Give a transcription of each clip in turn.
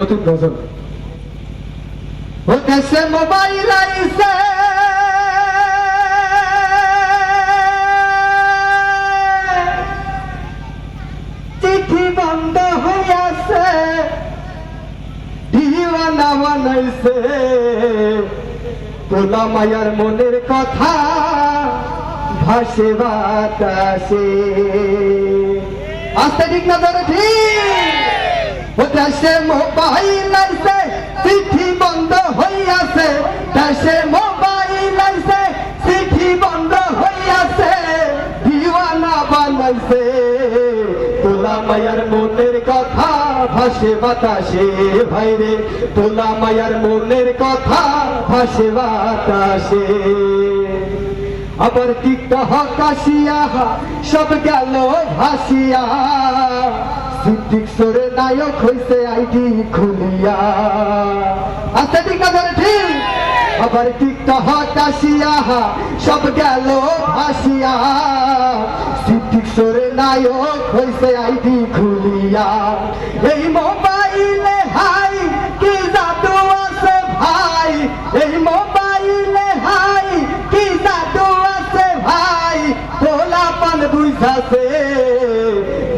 নতুন গজল দেশে মোবাইল আইছে। চিঠি বন্ধ হইয়াছে। দিওয়ানা বানাইছে। পোলা মায়ার মনের কথা ভাসে বাতাসে। আস্তে ঠিক না ধরে ঠিক। দেশে মোবাইল আইছে চিঠি বন্ধ হইয়াছে। দেশে মোবাইল আইছে চিঠি বন্ধ হইয়াছে। দিওয়ানা বানাইছে। তোলা মায়ার মনের কথা ভাসে বাতাসে ভাইরে। তোলা মায়ার মনের কথা ভাসে বাতাসে। আবার টিকটা হকাশিয়া সব গেল ভাসিয়া। সিদ্দিক সরে নায়ক হইছে আইডি খুলিয়া। আচ্ছা ঠিক আছে, ঠিক। আবার টিকটা হকাশিয়া সব গেল ভাসিয়া। সিদ্দিক সরে নায়ক হইছে আইডি খুলিয়া। এই মোবাইলে হাই, কি জাদু আছে ভাই? এই মোবাইলে হাই, কি জাদু আছে ভাই? তোলা পান বুঝাছে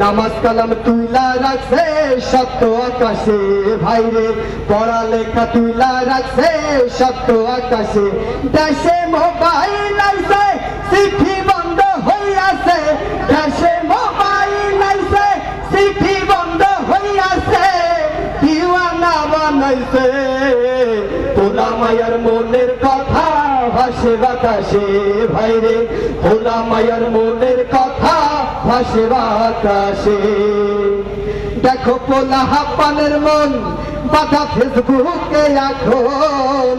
নামাজ কালাম তুইলা রাখছে, সত্য আকাশে। ভাই রে পড়ালেখা তুইলা রাখছে, সত্য আকাশে। দেশে মোবাইল আইছে, চিঠি বন্ধ হইয়াছে দেশে মোবাইল আইছে, চিঠি বন্ধ হইয়াছে দিওয়ানা বানাইছে। তোলা মায়ার মনের কথা ভাসে বাতাসে, ভাইরে তোলা মায়ার মনের কথা ভাসে বাতাসে। দেখো পোলা হাপ্পানের মন, বাধা ফেসবুকে এখন।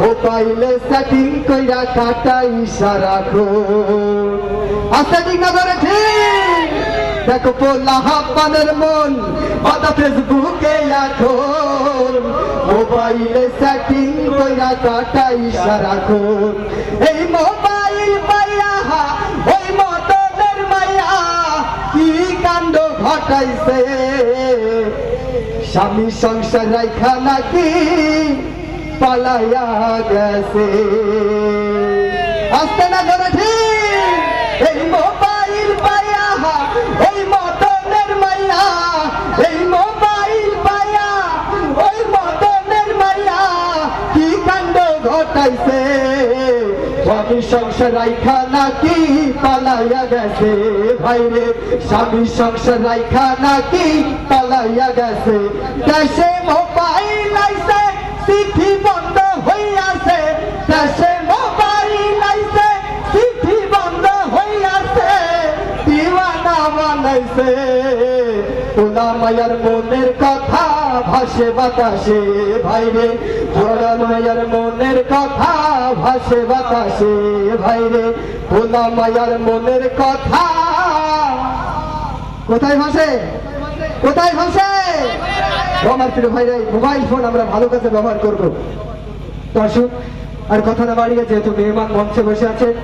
মোবাইলে সেটিং কইরা কাটাই সারাক্ষণ। আস্তে ঠিক! না ধরে দেখো পোলা হাপ্পানের মন, বাধা ফেসবুকে এখন। মোবাইলে সেটিং কইরা কাটাই সারাক্ষণ এই মোবাইল পাইয়া ওই মতনের মাইয়া, কি কাণ্ড ঘটাইছে? স্বামী সংসার রাইখা নাকি পালাইয়া গেছে? আসতে না ধরে ঠিক, এই মোবাইল স্বামী সংসার রাইখা নাকি পালাইয়া গেছে? ভাইরে স্বামী সংসার রাইখা নাকি পালাইয়া গেছে? দেশে মোবাইল আইছে, চিঠি বন্ধ হইয়াছে। দেশে মোবাইল আইছে, চিঠি বন্ধ হইয়াছে। দিওয়ানা বানাইছে। তোলা মায়ার মনের কথা ভাসে বাতাসে, ভাইরে। তোলা মায়ার মনের কথা ভাসে বাতাসে, ভাইরে। তোলা মায়ার মনের কথা। কোথায় ভাসে? কোথায় ভাসে? আমার প্রিয় ভাইরে, মোবাইল ফোন আমরা ভালো কাজে ব্যবহার করব। দর্শক, আর কথা না বাড়িয়ে যেহেতু মেহমান মঞ্চে বসে আছে